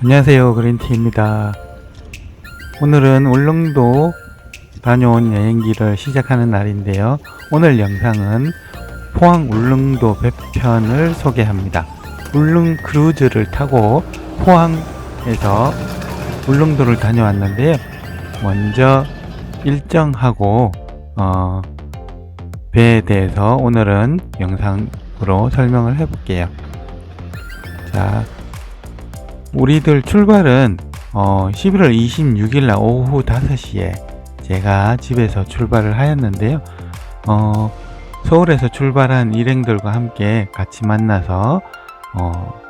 안녕하세요 그린티입니다. 오늘은 울릉도 다녀온 여행기를 시작하는 날인데요. 오늘 영상은 포항 울릉도 배편을 소개합니다. 울릉 크루즈를 타고 포항에서 울릉도를 다녀왔는데요. 먼저 일정하고 어, 배에 대해서 오늘은 영상으로 설명을 해볼게요. 자 우리들 출발은 어, 11월 26일 날 오후 5시에 제가 집에서 출발을 하였는데요. 어, 서울에서 출발한 일행들과 함께 같이 만나서 어,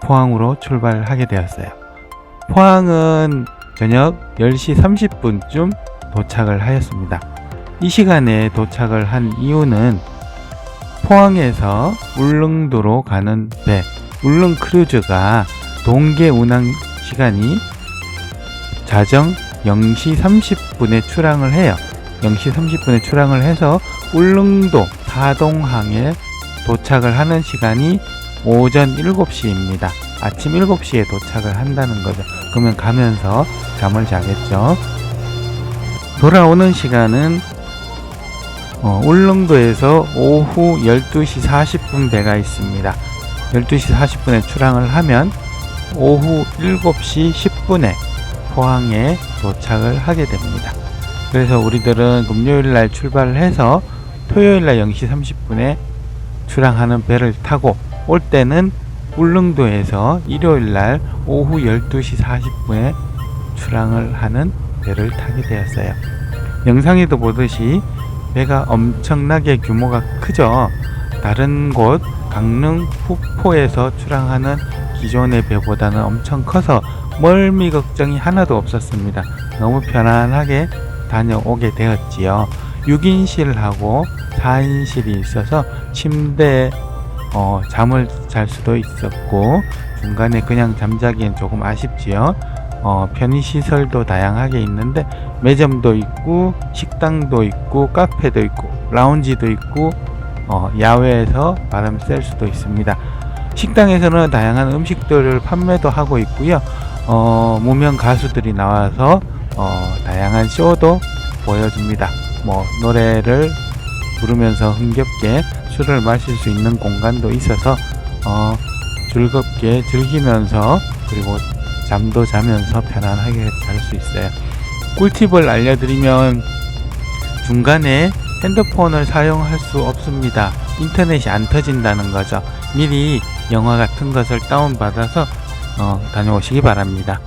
포항으로 출발하게 되었어요. 포항은 저녁 10시 30분쯤 도착을 하였습니다. 이 시간에 도착을 한 이유는 포항에서 울릉도로 가는 배 울릉 크루즈가 동계 운항 시간이 자정 0시 30분에 출항을 해요. 0시 30분에 출항을 해서 울릉도 사동항에 도착을 하는 시간이 오전 7시입니다. 아침 7시에 도착을 한다는 거죠. 그러면 가면서 잠을 자겠죠. 돌아오는 시간은 어, 울릉도에서 오후 12시 40분 배가 있습니다. 12시 40분에 출항을 하면 오후 7시 10분에 포항에 도착을 하게 됩니다. 그래서 우리들은 금요일 날 출발을 해서 토요일 날 0시 30분에 출항하는 배를 타고 올 때는 울릉도에서 일요일 날 오후 12시 40분에 출항을 하는 배를 타게 되었어요. 영상에도 보듯이 배가 엄청나게 규모가 크죠. 다른 곳 강릉 후포에서 출항하는 기존의 배보다는 엄청 커서 멀미 걱정이 하나도 없었습니다. 너무 편안하게 다녀오게 되었지요. 6인실하고 4인실이 있어서 침대에 어, 잠을 잘 수도 있었고 중간에 그냥 잠자기엔 조금 아쉽지요. 어, 편의시설도 다양하게 있는데 매점도 있고 식당도 있고 카페도 있고 라운지도 있고 어, 야외에서 바람 쐴 수도 있습니다. 식당에서는 다양한 음식들을 판매도 하고 있고요. 어, 무명 가수들이 나와서 어, 다양한 쇼도 보여줍니다. 뭐 노래를 부르면서 흥겹게 술을 마실 수 있는 공간도 있어서 어, 즐겁게 즐기면서 그리고 잠도 자면서 편안하게 잘 수 있어요. 꿀팁을 알려드리면 중간에 핸드폰을 사용할 수 없습니다. 인터넷이 안 터진다는 거죠. 미리 영화 같은 것을 다운받아서 어, 다녀오시기 바랍니다.